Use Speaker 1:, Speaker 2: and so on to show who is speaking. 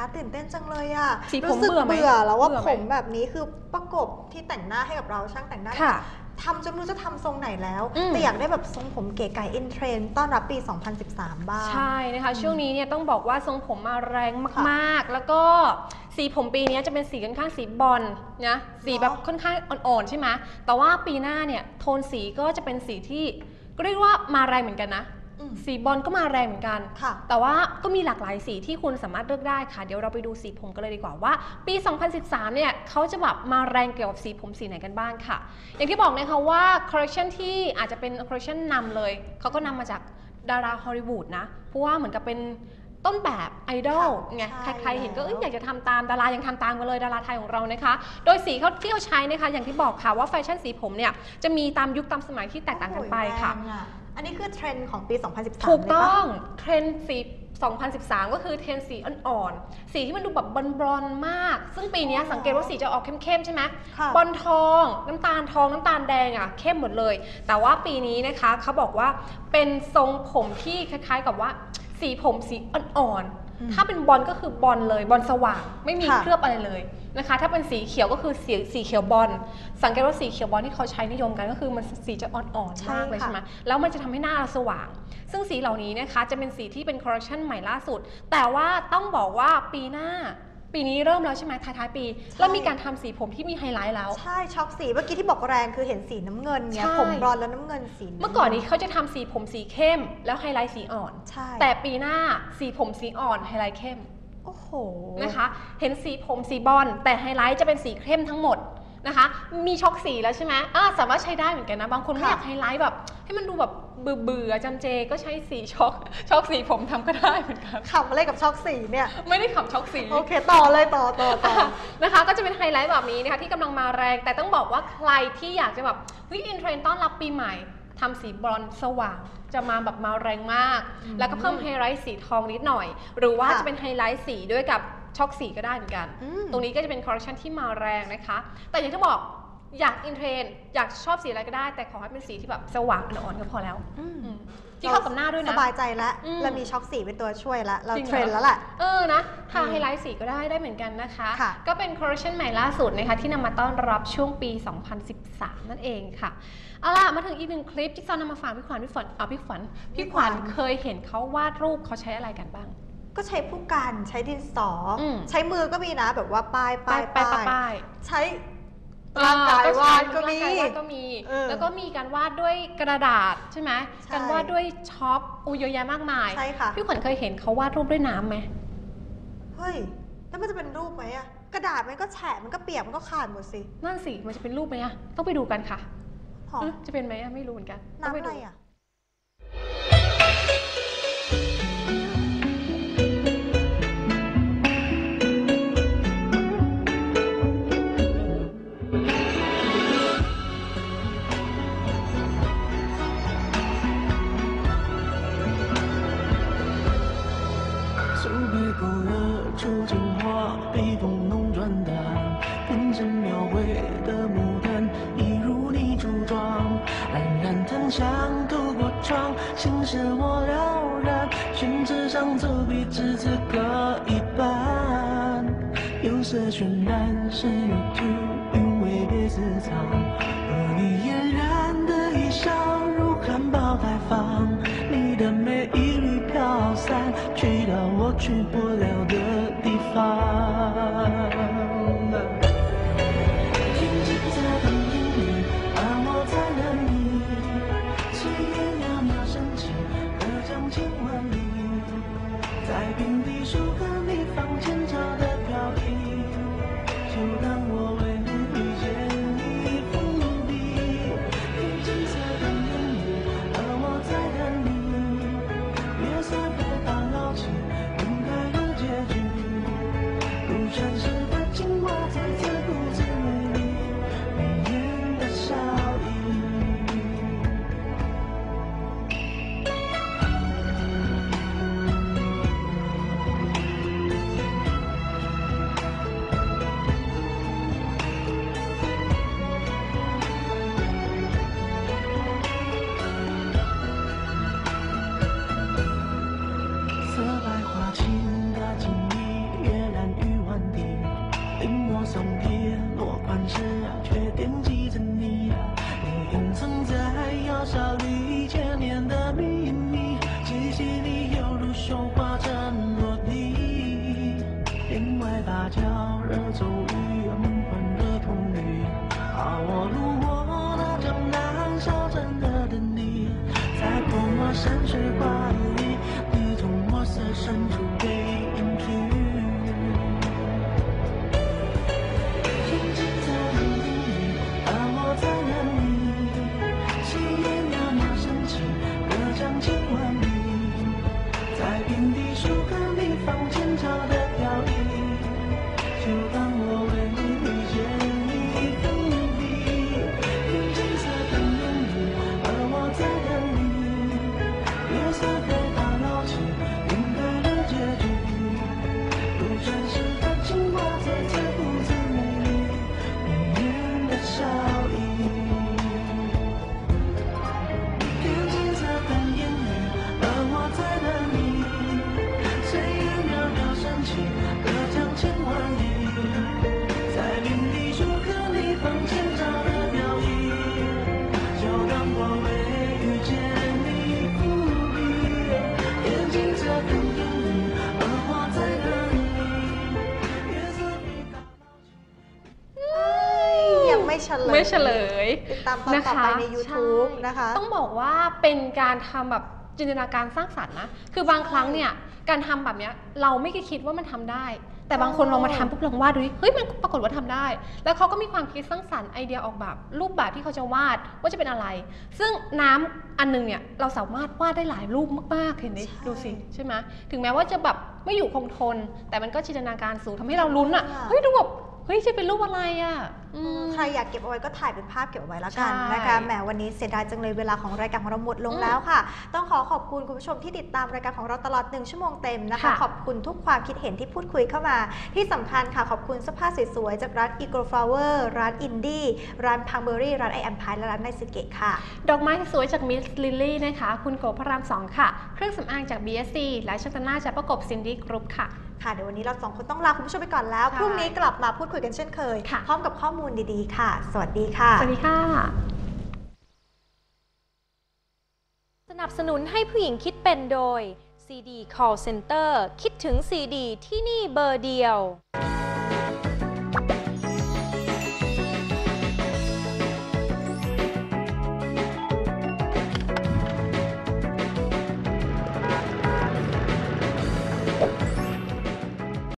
Speaker 1: คะตื่นเต้นจังเลยอะ
Speaker 2: สีผม
Speaker 1: รู้สึก
Speaker 2: เบื่อไหม
Speaker 1: เบื่อแล้วว่า
Speaker 2: เบื่อไห
Speaker 1: ผมมแบบนี้คือประกบที่แต่งหน้าให้กับเราช่างแต่งหน้า
Speaker 2: ค่ะ
Speaker 1: ทำจนไม่รู้จะทำทรงไหนแล้ว
Speaker 2: อืม
Speaker 1: แต่อยากได้แบบทรงผมเก๋ไก่อินเทรนด์ต้อนรับปี 2013 บ้าง
Speaker 2: ใช่นะคะ ช่วงนี้เนี่ยต้องบอกว่าทรงผมมาแรง
Speaker 1: ค่ะ
Speaker 2: มากๆ แล้วก็สีผมปีนี้จะเป็นสีค่อนข้างสีบอลนะสีแบบค่อนข้างอ่อนๆใช่ไหมแต่ว่าปีหน้าเนี่ยโทนสีก็จะเป็นสีที่ก็เรียกว่ามาแรงเหมือนกันนะ
Speaker 1: อืม
Speaker 2: สีบอลก็มาแรงเหมือนกัน
Speaker 1: ค่ะ
Speaker 2: แต่ว่าก็มีหลากหลายสีที่คุณสามารถเลือกได้ค่ะ เดี๋ยวเราไปดูสีผมกันเลยดีกว่าว่า ปี 2013 เนี่ยเขาจะแบบมาแรงเกี่ยวกับสีผมสีไหนกันบ้างค่ะ อย่างที่บอกนะคะว่าคอลเลคชันที่อาจจะเป็นคอลเลคชันนำเลยเขาก็นำมาจากดาราฮอลลีวูดนะ เพราะว่าเหมือนกับเป็นต้นแบบไอดอล
Speaker 1: ค่ะ
Speaker 2: ไง
Speaker 1: ใช่
Speaker 2: ใครๆเห็นก็เอ้ย
Speaker 1: แล้ว
Speaker 2: อยากจะทำตามดารายังทำตามกันเลยดาราไทยของเรานะคะ โดยสีเขาที่เขาใช้นะคะ อย่างที่บอกค่ะว่าแฟชั่นสีผมเนี่ยจะมีตามยุคตามสมัยที่แตกต่างกันไปค่ะ
Speaker 1: โอ้โหแรงออันนี้คือเทรนด์ของปี 2013
Speaker 2: ถูก
Speaker 1: เลยปะ
Speaker 2: ต้องเทรนด์สี 2013 ก็คือเทรนด์สีอ่อนๆ สีที่มันดูแบบบอลๆมาก ซึ่งปีเนี้ย
Speaker 1: อ๋อ
Speaker 2: สังเกตว่าสีจะออกเข้มๆ ใช่ไหม
Speaker 1: ค่ะ
Speaker 2: บอลทอง น้ำตาลทอง น้ำตาลแดงอะเข้มหมดเลย แต่ว่าปีนี้นะคะเขาบอกว่าเป็นทรงผมที่คล้ายๆกับว่าสีผมสีอ่อน
Speaker 1: อืม
Speaker 2: ๆ ถ้าเป็นบอลก็คือบอลเลยบอลสว่างไม่มี
Speaker 1: ค่ะ
Speaker 2: เคลือบอะไรเลยนะคะ ถ้าเป็นสีเขียวก็คือสีสีเขียวบอลสังเกตว่าสีเขียวบอลที่เขาใช้นิยมกันก็คือมันสีจะอ่อนๆมากเลย
Speaker 1: ใช่ค่ะ
Speaker 2: ใช่ไหมแล้วมันจะทำให้หน้าเราสว่าง ซึ่งสีเหล่านี้นะคะจะเป็นสีที่เป็นคอลเลคชันใหม่ล่าสุด แต่ว่าต้องบอกว่าปีหน้า ปีนี้เริ่มแล้วใช่ไหมท้ายๆปี แล้วมีการทำสีผมที่มีไฮไลท์แล้ว
Speaker 1: ใช่ช็อกสีเมื่อกี้ที่บอกแรงคือเห็นสีน้ำเงินไง
Speaker 2: ใช่
Speaker 1: ผมบลอนด์แล้วน้ำเงินสี
Speaker 2: เมื่อก่อนนี้เขาจะทำสีผมสีเข้ม แล้วไฮไลท์สีอ่อน
Speaker 1: ใช่
Speaker 2: แต่ปีหน้าสีผมสีอ่อนไฮไลท์เข้ม
Speaker 1: โอ้โห
Speaker 2: นะคะ เห็นสีผมสีบอลแต่ไฮไลท์จะเป็นสีเข้มทั้งหมดนะคะ มีช็อกสีแล้วใช่ไหมอ่าสามารถใช้ได้เหมือนกันนะ บางคนไม่อยากไฮไลท์แบบ ให้มันดูแบบ เบื่อๆจำเจก็ใช้สีช็อกช็อกสีผมทำก็ได้เหมือนกัน
Speaker 1: ขับอะไรกับช็อกสีเนี่ย
Speaker 2: ไม่ได้ขับช็อกสี
Speaker 1: โอเค ต่อเลยต่อต่อต่อ
Speaker 2: นะคะ ก็จะเป็นไฮไลท์แบบนี้นะคะที่กำลังมาแรง แต่ต้องบอกว่าใครที่อยากจะแบบเฮ้ยอินเทรนด์ต้อนรับปีใหม่ทำสีบรอนซ์สว่างจะมาแบบมาแรงมาก
Speaker 1: อืม
Speaker 2: แล้วก็เพิ่มไฮไลท์สีทองนิดหน่อย หรือว่า
Speaker 1: ค่ะ
Speaker 2: จะเป็นไฮไลท์สีด้วยกับช็อกสีก็ได้เหมือนกัน
Speaker 1: อืม
Speaker 2: ตรงนี้ก็จะเป็นคอลเลคชันที่มาแรงนะคะ แต่อย่างที่บอก อยากอินเทรนด์อยากชอบสีอะไรก็ได้ แต่ขอให้เป็นสีที่แบบสว่างอ่อนๆก็พอแล้ว
Speaker 1: อืม
Speaker 2: อืมที่เข้ากับหน้าด้วย
Speaker 1: ส
Speaker 2: นะ
Speaker 1: บายใจแล้ว
Speaker 2: อืม
Speaker 1: เรามีช็อกสีเป็นตัวช่วยแล้วเรา
Speaker 2: จริงเหรอ
Speaker 1: เทรนแล้วแหละ
Speaker 2: เออนะทา
Speaker 1: อืม
Speaker 2: ไฮไลท์สีก็ได้ได้เหมือนกันนะคะ
Speaker 1: ค่ะ
Speaker 2: ก็เป็นคอลเลคชันใหม่ล่าสุดนะคะ ที่นำมาต้อนรับช่วงปี 2013 นั่นเองค่ะเอาล่ะ มาถึงอีกหนึ่งคลิปที่ซอนนำมาฝากพี่ขวัญพี่ขวัญเอาพี่ขวัญพี่ขวัญเคยเห็นเขาวาดรูปเขาใช้อะไรกันบ้าง
Speaker 1: ก็ใช้ผู้กันใช้ดินสออ
Speaker 2: ม
Speaker 1: ใช้มือก็มีนะแบบว่าป้ายป้าย
Speaker 2: ป้ายป้ายป้าย
Speaker 1: ใช้ ร่างกายวาดก็มี
Speaker 2: ร่างกายวาดก็มี
Speaker 1: เออ
Speaker 2: แล้วก็มีการวาดด้วยกระดาษใช่ไหม
Speaker 1: ใช่
Speaker 2: การวาดด้วยช็อปอุยเยอะแยะมากมาย
Speaker 1: ใช่ค่ะ
Speaker 2: พี่ขวัญเคยเห็นเขาวาดรูปด้วยน้ำไหม
Speaker 1: เฮ้ย แล้วมันจะเป็นรูปไหมอะกระดาษมันก็แฉะมันก็เปียกมันก็ขาดหมดสิ
Speaker 2: นั่นสิ มันจะเป็นรูปไหมอะต้องไปดูกันค่ะ
Speaker 1: หอม
Speaker 2: เอ๊ะจะเป็นไหมอะไม่รู้เหมือนกันต้อง
Speaker 1: น้ำ
Speaker 2: ไป
Speaker 1: อะไร
Speaker 2: ดู
Speaker 1: อะ
Speaker 3: 被风弄转淡，变成描绘的牡丹，一如你初妆，冉冉檀香透过窗，心事我了然，宣纸上走笔至此各一半，有色渲染，是有图，韵味别私藏，和你嫣然的一笑如含苞待放，你的美一缕飘散，去到我去不 Ta cho 游 เฉลย
Speaker 2: ไม่เฉลย
Speaker 3: ติดตามตอนต่อไปใน YouTube
Speaker 2: ใช่
Speaker 3: นะคะ
Speaker 2: ต้องบอกว่าเป็นการทำแบบจินตนาการสร้างสรรค์นะ คือบางครั้งเนี่ยการทำแบบเนี้ยเราไม่เคยคิดว่ามันทำได้ แต่บางคน
Speaker 3: อ๋อ
Speaker 2: ลองมาทำปุ๊บลองวาดดูดิเฮ้ยมันปรากฏว่าทำได้ แล้วเขาก็มีความคิดสร้างสรรค์ไอเดียออกแบบรูปแบบที่เขาจะวาดว่าจะเป็นอะไร ซึ่งน้ำอันหนึงเนี่ยเราสามารถวาดได้หลายรูปมากๆเห็นไหมดูสิใช่ไหมถึงแม้ว่าจะแบบไม่อยู่คงทน แต่มันก็จินตนาการสูงทำให้เราลุ้นอะเฮ้ยดูแบบ เฮ้ยจะเป็นรูปอะไรอะอืม
Speaker 3: ใครอยากเก็บเอาไว้ก็ถ่ายเป็นภาพเก็บเอาไว้แล้วกัน
Speaker 2: ใช่
Speaker 3: นะคะแหมวันนี้เสียดายจังเลยเวลาของรายการของเราหมดลง
Speaker 2: อืม
Speaker 3: แล้วค่ะ ต้องขอขอบคุณคุณผู้ชมที่ติดตามรายการของเราตลอดหนึ่งชั่วโมงเต็มนะคะ
Speaker 2: ค่ะ
Speaker 3: ขอบคุณทุกความคิดเห็นที่พูดคุยเข้ามา ที่สำคัญค่ะ ขอบคุณเสื้อผ้าสวยๆจากร้าน Eagle Flower ร้านอินดี้ร้านพังเบอรี่ร้านไอแอมพายและร้านไนสเกตค่ะ
Speaker 2: ดอกไม้สวยจากมิสลิลลี่นะคะ คุณโกพระรามสองค่ะ เครื่องสำอางจาก BSC และชัตนาจากประกบซินดี้กรุ๊ปค่ะ
Speaker 3: ค่ะเดี๋ยววันนี้เราสองคนต้องลาคุณผู้ชมไปก่อนแล้ว
Speaker 2: ใช่
Speaker 3: พรุ่งนี้กลับมาพูดคุยกันเช่นเคย
Speaker 2: ค่ะ
Speaker 3: พร้อมกับข้อมูลดีๆ ค่ะ สวัสดีค่ะ
Speaker 2: สวัสดีค่ะ
Speaker 4: สนับสนุนให้ผู้หญิงคิดเป็นโดย CD Call Center คิดถึง CD ที่นี่เบอร์เดียว